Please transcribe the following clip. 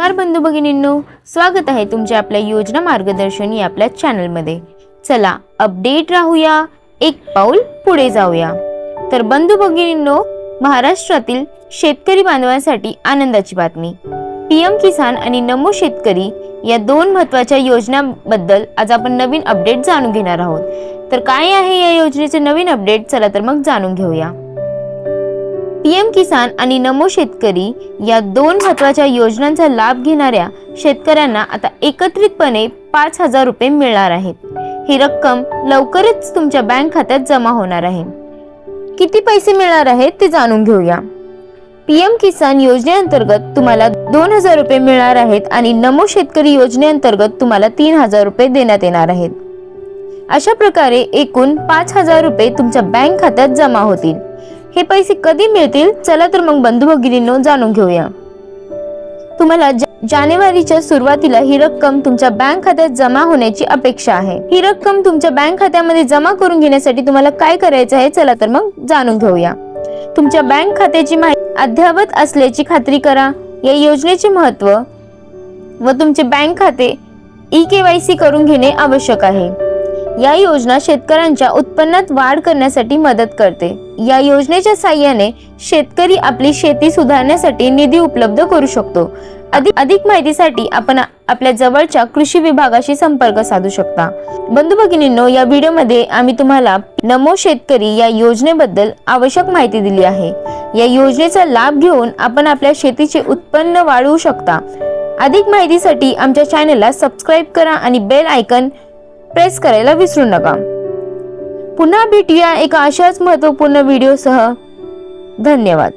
नमस्कार बंधू भगिनींनो स्वागत आहे तुमच्या आपल्या योजना मार्गदर्शन या आपल्या चॅनलमध्ये. चला अपडेट राहूया एक पाऊल पुढे जाऊया. तर बंधू भगिनींनो महाराष्ट्रातील शेतकरी बांधवांसाठी आनंदाची बातमी. पीएम किसान आणि नमो शेतकरी या दोन महत्त्वाच्या योजनांबद्दल आज आपण नवीन अपडेट जाणून घेणार आहोत. तर काय आहे या योजनेचे नवीन अपडेट? चला तर मग जाणून घेऊया. पीएम किसान आणि नमो शेतकरी या दोन महत्त्वाच्या योजनांचा लाभ घेणाऱ्या शेतकऱ्यांना आता एकत्रितपणे पाच हजार रुपये मिळणार आहेत. ही रक्कम लवकरच तुमच्या बँक खात्यात जमा होणार आहे. किती पैसे मिळणार आहेत ते जाणून घेऊया. पीएम किसान योजनेअंतर्गत तुम्हाला दोन हजार रुपये मिळणार आहेत आणि नमो शेतकरी योजनेअंतर्गत तुम्हाला तीन हजार रुपये देण्यात येणार आहेत. अशा प्रकारे एकूण पाच हजार रुपये तुमच्या बँक खात्यात जमा होतील. हे पैसे कधी मिळतील? चला तर मग बंधू भगिनींनो जाणून घेऊया. तुम्हाला जानेवारीच्या सुरुवातीला ही रक्कम तुमच्या बँक खात्यात जमा होण्याची अपेक्षा आहे. ही रक्कम तुमच्या बँक खात्यामध्ये जमा करून घेण्यासाठी तुम्हाला काय करायचं आहे? चला तर मग जाणून घेऊया. तुमच्या बँक खात्याची माहिती अद्ययावत असल्याची खात्री करा. या योजनेचे महत्त्व व तुमचे बँक खाते ई के वाय सी करून घेणे आवश्यक आहे. या योजना शेतकऱ्यांच्या उत्पन्नात वाढ करण्यासाठी मदत करते. या योजनेच्या साह्याने शेतकरी आपली शेती सुधारण्यासाठी निधी उपलब्ध करू शकतो. अधिक अधिक माहितीसाठी आपण आपल्या जवळच्या कृषी विभागाशी संपर्क साधू शकता. बंधू भगिनींनो या व्हिडिओमध्ये आम्ही तुम्हाला नमो शेतकरी या योजनेबद्दल आवश्यक माहिती दिली आहे. या योजनेचा लाभ घेऊन आपण आपल्या शेतीचे उत्पन्न वाढवू शकता. अधिक माहितीसाठी आमच्या चॅनलला सबस्क्राईब करा आणि बेल आयकन प्रेस करायला विसरू नका. पुन्हा भेटूया एका अशाच महत्त्वपूर्ण व्हिडिओसह. धन्यवाद.